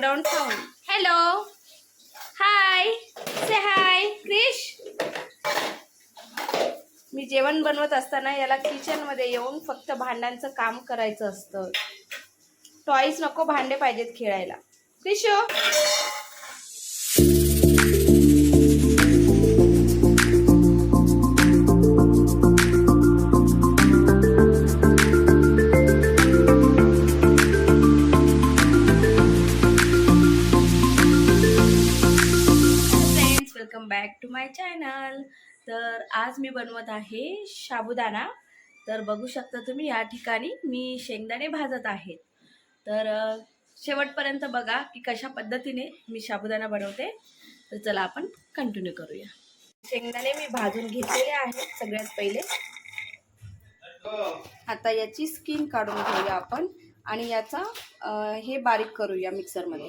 Ground sound hello hi say hi Krish मी जेवण बनवत असताना याला किचनमध्ये येऊन फक्त भांड्यांचं काम करायचं असतं. टॉईस नको भांडे पाहिजेत खेळायला. क्रिशो तर आज मी बनवत आहे साबुदाणा. तर बघू शकता तुम्ही या ठिकाणी मी शेंगदाणे भाजत आहे. तर शेवटपर्यंत बघा की कशा पद्धतीने मी साबुदाणा बनवते. तर चला आपण कंटिन्यू करूया. शेंगदाणे मी भाजून घेतलेले आहेत सगळ्यात पहिले. आता याची स्किन काढून घेऊया आपण आणि याचा हे बारीक करूया मिक्सरमध्ये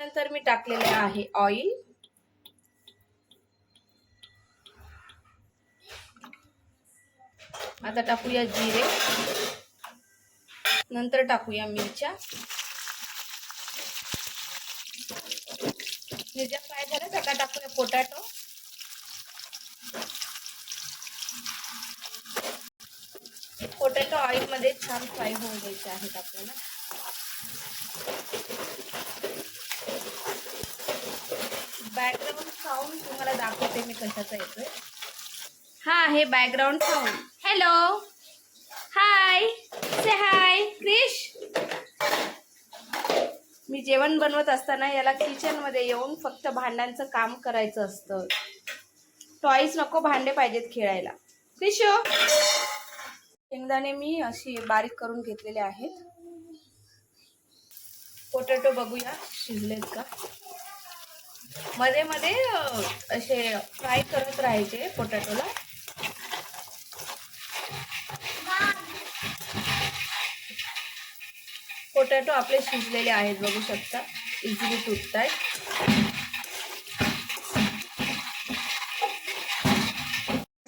नंतर मी टाकलेले आहे ऑइल आता टाकूया जिरे. नंतर टाकूया मिरच्या. मिरच्या फ्राय झाल्या आता टाकूया पोटॅटो. पोटॅटो ऑइलमध्ये छान फ्राय होऊन द्यायचे आहेत आपल्याला. बॅकग्राऊंड साऊंड तुम्हाला दाखवते मी कशाचा येतोय. हा आहे background sound hello hi say hi Krish मी जेवण बनवत असताना याला किचनमध्ये येऊन फक्त भांड्यांचं काम करायचं असतं. टॉईस नको भांडे पाहिजेत खेळायला. क्रिशो हो. शेंगदाणे मी अशी बारीक करून घेतलेले आहेत. पोटॅटो बघूया शिजलेत का? मध्ये मध्ये असे फ्राय करत राहायचे पोटॅटोला पोटॅटो आपले शिजलेले आहेत बघू शकता. इझिली तुटत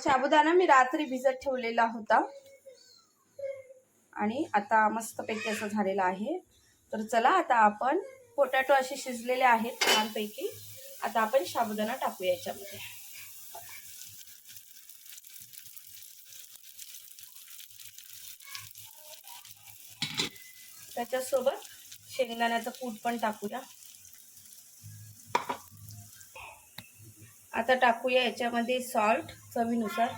साबुदाणा मी रात्री भिजत ठेवलेला होता. आणि आता मस्तपैकी असं झालेलं आहे. तर चला आता आपण पोटॅटो असे शिजलेले आहेत छानपैकी. आता आपण साबुदाणा टाकूया याच्यामध्ये. त्याच्यासोबत शेंगदाण्याचं कूट पण टाकूया. आता टाकूया याच्यामध्ये सॉल्ट चवीनुसार.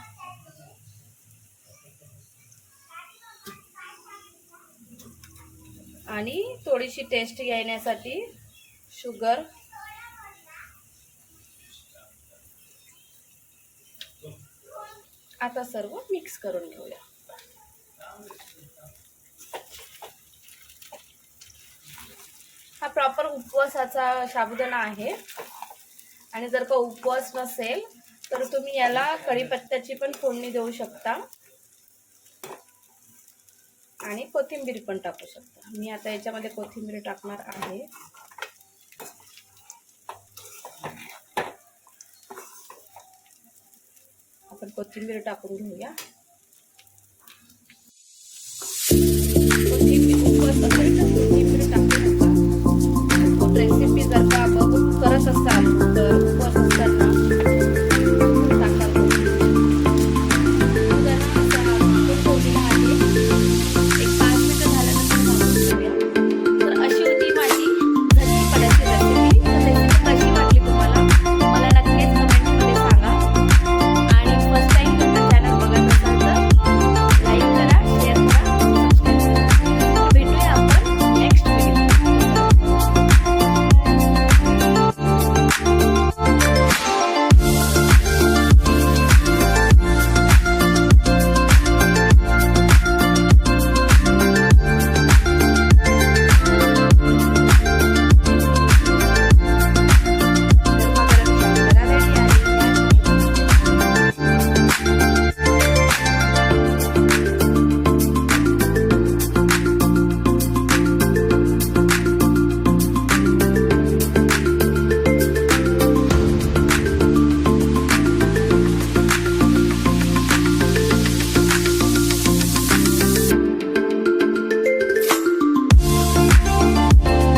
आणि थोडीशी टेस्ट येण्यासाठी शुगर आता सर्व मिक्स करून घेऊया. हा प्रॉपर उपवासाचा साबुदाणा आहे. आणि जर का उपवास नसेल तर तुम्ही याला कढीपत्त्याची पण फोडणी देऊ शकता. आणि कोथिंबीर पण टाकू शकता. मी आता याच्यामध्ये कोथिंबीर टाकणार आहे. आपण कोथिंबीर टाकून घेऊया. असेल बघून करत असाल